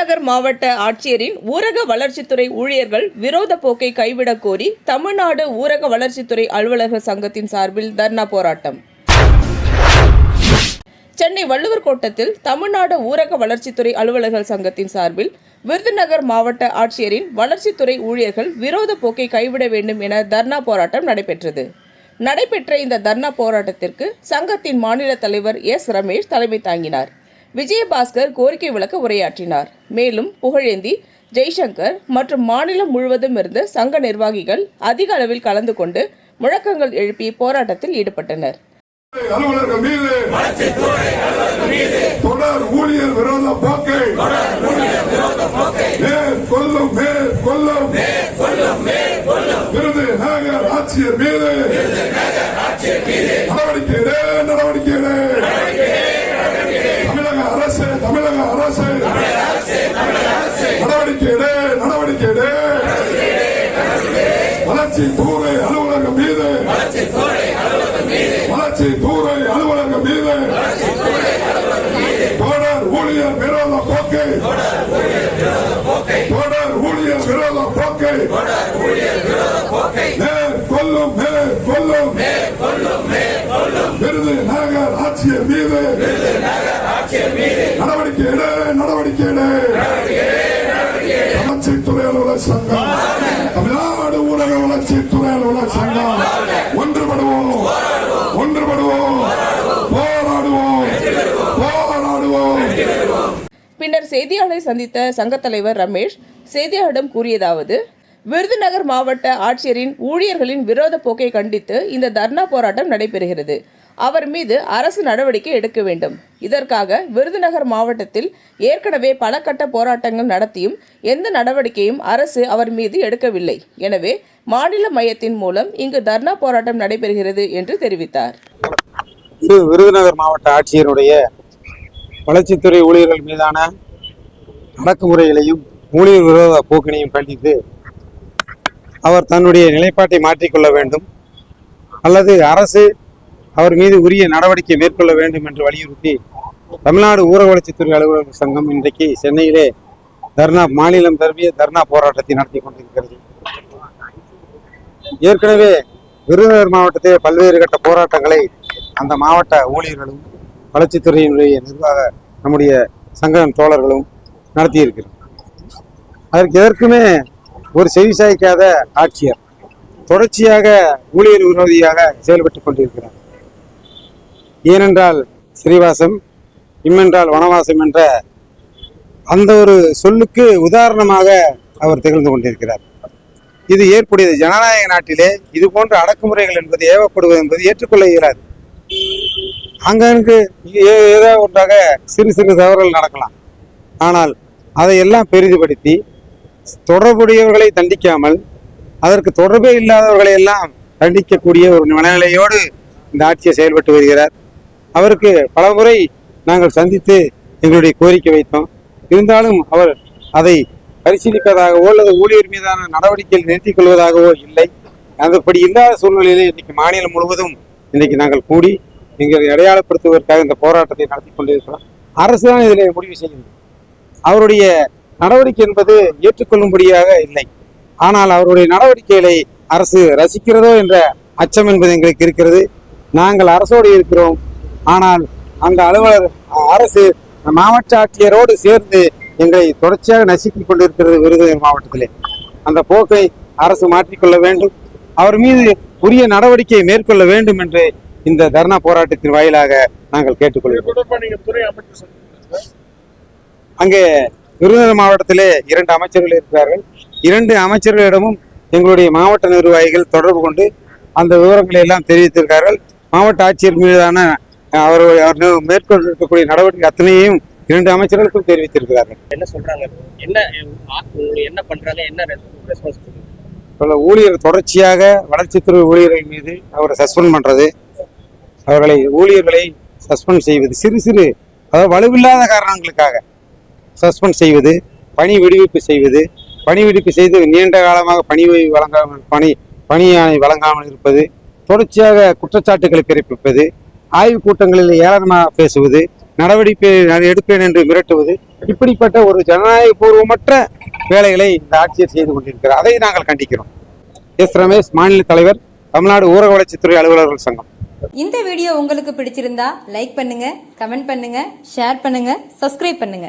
மாவட்ட ஆட்சியரின் ஊரக வளர்ச்சித்துறை ஊழியர்கள் விரோத போக்கை கைவிடக் கோரி தமிழ்நாடு ஊரக வளர்ச்சித்துறை அலுவலக சங்கத்தின் சார்பில் தர்ணா போராட்டம். சென்னை வள்ளுவர் கோட்டத்தில் தமிழ்நாடு ஊரக வளர்ச்சித்துறை அலுவலர்கள் சங்கத்தின் சார்பில் விருதுநகர் மாவட்ட ஆட்சியரின் வளர்ச்சித்துறை ஊழியர்கள் விரோத போக்கை கைவிட வேண்டும் என தர்ணா போராட்டம் நடைபெற்றது. நடைபெற்ற இந்த தர்ணா போராட்டத்திற்கு சங்கத்தின் மாநில தலைவர் எஸ் ரமேஷ் தலைமை தாங்கினார். விஜயபாஸ்கர் கோரிக்கை விளக்க உரையாற்றினார். மேலும் புகழேந்தி ஜெய்சங்கர் மற்றும் மாநிலம் முழுவதும் இருந்து சங்க நிர்வாகிகள் அதிக அளவில் கலந்து கொண்டு முழக்கங்கள் எழுப்பி போராட்டத்தில் ஈடுபட்டனர். தொடர் ஊழியர் விரோத போக்கை கொல்லும் கொல்லும் விருது நகர் ஆட்சியர் மீது நடவடிக்கை எடு. தமிழக அரசு தமிழக அரசு நடவடிக்கை எடு, நடவடிக்கை எடு. வளர்ச்சி துறை அலுவலகம் மீது. வளர்ச்சி துறை அலுவலகம் மீது. தொடர் ஊழியர் விரோத போக்கை. தொடர் ஊழியர் விரோத போக்கை. கொல்லும் கொல்லும் விருது நகர் ஆட்சியர் மீது. நடவடிக்கை நடவடிக்கை எடு. வளர்ச்சித்துறை அலுவலர் சங்கம். வளர்ச்சித்துறை உள்ள சங்கம். ஒன்றுபடுவோம். ஒன்றுபடுவோம். போராடுவோம். போராடுவோம். பின்னர் செய்தியாளரை சந்தித்த சங்க தலைவர் ரமேஷ் செய்தியாளரிடம் கூறியதாவது விருதுநகர் மாவட்ட ஆட்சியரின் ஊழியர்களின் விரோத போக்கை கண்டித்து இந்த தர்ணா போராட்டம் நடைபெறுகிறது. அவர் மீது அரசு நடவடிக்கை எடுக்க வேண்டும். இதற்காக விருதுநகர் மாவட்டத்தில் ஏற்கனவே பல கட்ட போராட்டங்கள் நடத்தியும் எந்த நடவடிக்கையும் அரசு அவர் மீது எடுக்கவில்லை. எனவே மாநில மையத்தின் மூலம் இங்கு தர்ணா போராட்டம் நடைபெறுகிறது என்று தெரிவித்தார். இது விருதுநகர் மாவட்ட ஆட்சியருடைய வளர்ச்சித்துறை ஊழியர்கள் மீதான அடக்குமுறைகளையும் ஊழியர் விரோத போக்கினையும் கண்டித்து அவர் தன்னுடைய நிலைப்பாட்டை மாற்றிக்கொள்ள வேண்டும். அல்லது அரசு அவர் மீது உரிய நடவடிக்கை மேற்கொள்ள வேண்டும் என்று வலியுறுத்தி தமிழ்நாடு ஊரக வளர்ச்சித்துறை அலுவலர்கள் சங்கம் இன்றைக்கு சென்னையிலே தர்ணா மாநிலம் தருவிய தர்ணா போராட்டத்தை நடத்தி கொண்டிருக்கிறது. ஏற்கனவே விருதுநகர் மாவட்டத்தில் பல்வேறு கட்ட போராட்டங்களை அந்த மாவட்ட ஊழியர்களும் வளர்ச்சித்துறையினுடைய நிர்வாக நம்முடைய சங்கம் தோழர்களும் நடத்தியிருக்கிறோம் அதற்கு எதற்குமே ஒரு செவிசாய்க்காத ஆட்சியர் தொடர்ச்சியாக ஊழியர் விரோதியாக செயல்பட்டுக் கொண்டிருக்கிறார். ஏனென்றால் ஸ்ரீவாசம் இம்மென்றால் வனவாசம் என்ற அந்த ஒரு சொல்லுக்கு உதாரணமாக அவர் திகழ்ந்து கொண்டிருக்கிறார். இது ஏற்புடையது ஜனநாயக நாட்டிலே இது போன்ற அடக்குமுறைகள் என்பது ஏவப்படுவது என்பது ஏற்றுக்கொள்ள இயலாது. அங்கங்கு ஏ- ஏதோ ஒன்றாக சிறு சிறு தவறுகள் நடக்கலாம். ஆனால் அதையெல்லாம் பெரிதுபடுத்தி தொடர்புடையவர்களை தண்டிக்காமல் அதற்கு தொடர்பே இல்லாதவர்களை எல்லாம் தண்டிக்கக்கூடிய ஒரு மனநிலையோடு இந்த ஆட்சியை செயல்பட்டு வருகிறார். அவருக்கு பல முறை நாங்கள் சந்தித்து எங்களுடைய கோரிக்கை வைத்தோம். இருந்தாலும் அவர் அதை பரிசீலிப்பதாகவோ அல்லது ஊழியர் மீதான நடவடிக்கைகள் நிறுத்திக் கொள்வதாகவோ இல்லை. அதுபடி இல்லாத சூழ்நிலையிலே இன்னைக்கு மாநிலம் முழுவதும் இன்னைக்கு நாங்கள் கூடி எங்களை அடையாளப்படுத்துவதற்காக இந்த போராட்டத்தை நடத்தி கொண்டிருக்கிறோம். அரசு தான் இதில் முடிவு செய்யும் அவருடைய நடவடிக்கை என்பது ஏற்றுக்கொள்ளும்படியாக இல்லை. ஆனால் அவருடைய நடவடிக்கைகளை அரசு ரசிக்கிறதோ என்ற அச்சம் என்பது எங்களுக்கு இருக்கிறது. நாங்கள் அரசோடு இருக்கிறோம். ஆனால் அந்த அலுவலர் அரசு மாவட்ட ஆட்சியரோடு சேர்ந்து எங்களை தொடர்ச்சியாக நசுக்கிக் கொண்டிருக்கிறது விருதுநகர் மாவட்டத்திலே. அந்த போக்கை அரசு மாற்றிக்கொள்ள வேண்டும். அவர் மீது உரிய நடவடிக்கையை மேற்கொள்ள வேண்டும் என்று இந்த தர்ணா போராட்டத்தின் வாயிலாக நாங்கள் கேட்டுக்கொள்கிறோம். அங்கே விருதுநகர் மாவட்டத்திலே இரண்டு அமைச்சர்கள் இருக்கிறார்கள். இரண்டு அமைச்சர்களிடமும் எங்களுடைய மாவட்ட நிர்வாகிகள் தொடர்பு கொண்டு அந்த விவரங்களை எல்லாம் தெரிவித்திருக்கிறார்கள். மாவட்ட ஆட்சியர் மீதான அவர் அவர் மேற்கொண்டு இருக்கக்கூடிய நடவடிக்கை அத்தனையும் இரண்டு அமைச்சர்களுக்கும் தெரிவித்திருக்கிறார்கள். என்ன சொல்றாங்க? என்ன என்ன பண்றாங்க? என்ன ரெஸ்பான்ஸ் பல ஊழியர் தொடர்ச்சியாக வளர்ச்சித்துறை ஊழியர்கள் மீது அவரை சஸ்பெண்ட் பண்றது அவர்களை ஊழியர்களை சஸ்பெண்ட் செய்வது சிறு சிறு அதாவது வலுவில்லாத காரணங்களுக்காக சஸ்பெண்ட் செய்வது பணி விடுவிப்பு செய்வது பணி விடுப்பு செய்து நீண்ட காலமாக பணி வழங்காமல் பணி பணியாணை வழங்காமல் இருப்பது தொடர்ச்சியாக குற்றச்சாட்டுகளை பிறப்பிப்பது ஆய்வுக் கூட்டங்களில் ஏளனமாக பேசுவது நடவடிக்கை நான் எடுப்பேன் என்று மிரட்டுவது இப்படிப்பட்ட ஒரு ஜனநாயக பூர்வமற்ற வேலைகளை இந்த ஆட்சியர் செய்து கொண்டிருக்கிறார். அதை நாங்கள் கண்டிக்கிறோம். எஸ் ரமேஷ் மாநில தலைவர் தமிழ்நாடு ஊரக வளர்ச்சித்துறை அலுவலர்கள் சங்கம். இந்த வீடியோ உங்களுக்கு பிடிச்சிருந்தா லைக் பண்ணுங்க கமெண்ட் பண்ணுங்க ஷேர் பண்ணுங்க சப்ஸ்கிரைப் பண்ணுங்க.